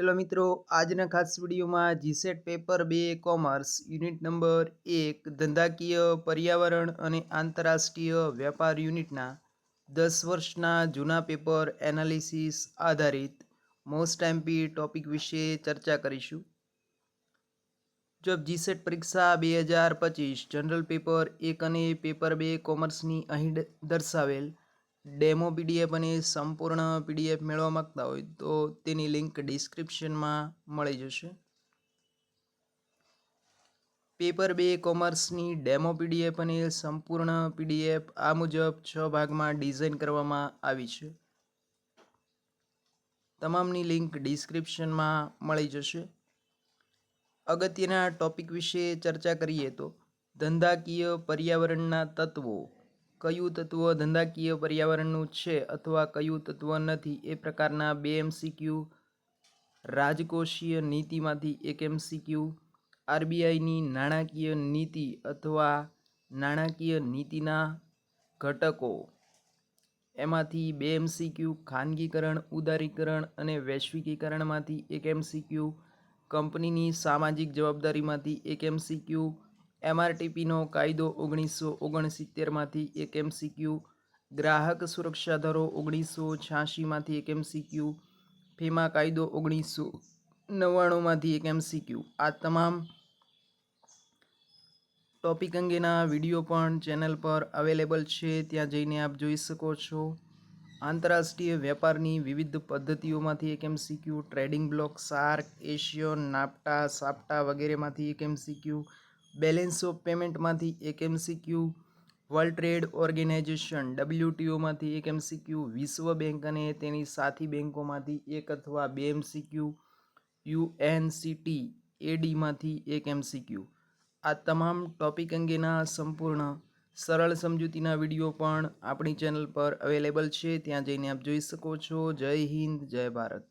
Hello મિત્રો, આજના ખાસ વિડીયોમાં જીસેટ પેપર બે કોમર્સ યુનિટ નંબર એક, ધંધાકીય પર્યાવરણ અને આંતરરાષ્ટ્રીય વેપાર યુનિટના દસ વર્ષના જૂના પેપર એનાલિસિસ આધારિત મોસ્ટ એમપી ટોપિક વિશે ચર્ચા કરીશું. જો જીસેટ પરીક્ષા બે હજાર પચીસ જનરલ પેપર એક અને પેપર બે કોમર્સની અહીં દર્શાવેલ ડેમો પીડીએફ અને સંપૂર્ણ પીડીએફ મેળવવા માગતા હોય તો તેની લિંક ડિસ્ક્રિપ્શનમાં મળી જશે. પેપર બે કોમર્સની ડેમો પીડીએફ અને સંપૂર્ણ પીડીએફ આ મુજબ છ ભાગમાં ડિઝાઇન કરવામાં આવી છે. તમામની લિંક ડિસ્ક્રિપ્શનમાં મળી જશે. અગત્યના ટોપિક વિશે ચર્ચા કરીએ તો ધંધાકીય પર્યાવરણના તત્વો. કયું તત્વ ધંધાકીય પર્યાવરણનું છે અથવા કયું તત્વ નથી એ પ્રકારના બે એમસીક્યુ રાજકોષીય નીતિમાંથી એક એમસીક્યુ આરબીઆઈની નાણાકીય નીતિ અથવા નાણાકીય નીતિના ઘટકો. એમાંથી બે એમસીક્યુ ખાનગીકરણ, ઉદારીકરણ અને વૈશ્વિકીકરણમાંથી એક એમસીક્યુ. કંપનીની સામાજિક જવાબદારીમાંથી એક એમસીક્યુ એમઆરટીપીનો કાયદો ઓગણીસો ઓગણસિત્તેરમાંથી એક એમસીક્યુ ગ્રાહક સુરક્ષા ધારો ઓગણીસો છ્યાસીમાંથી એક એમસીક્યુ ફેમા કાયદો ઓગણીસો નવ્વાણુંમાંથી એક એમસીક્યુ આ તમામ ટોપિક અંગેના વીડિયો પણ ચેનલ પર અવેલેબલ છે. ત્યાં જઈને આપ જોઈ શકો છો. આંતરરાષ્ટ્રીય વેપારની વિવિધ પદ્ધતિઓમાંથી એક MCQ trading block, SAARC, Asian NAFTA SAFTA વગેરેમાંથી એક એમસીક્યુ બેલેન્સ ઓફ પેમેન્ટમાંથી એક એમસીક્યુ વર્લ્ડ ટ્રેડ ઓર્ગેનાઇઝેશન ડબલ્યુટીઓમાંથી એક એમસીક્યુ વિશ્વ બેંક અને તેની સાથી બેંકોમાંથી એક અથવા બે એમસીક્યુ યુએનસીટી એડીમાંથી એક એમસીક્યુ. આ તમામ ટોપિક અંગેના સંપૂર્ણ સરળ સમજૂતીના વીડિયો પણ આપણી ચેનલ પર અવેલેબલ છે. ત્યાં જઈને આપ જોઈ શકો છો. જય હિન્દ, જય ભારત.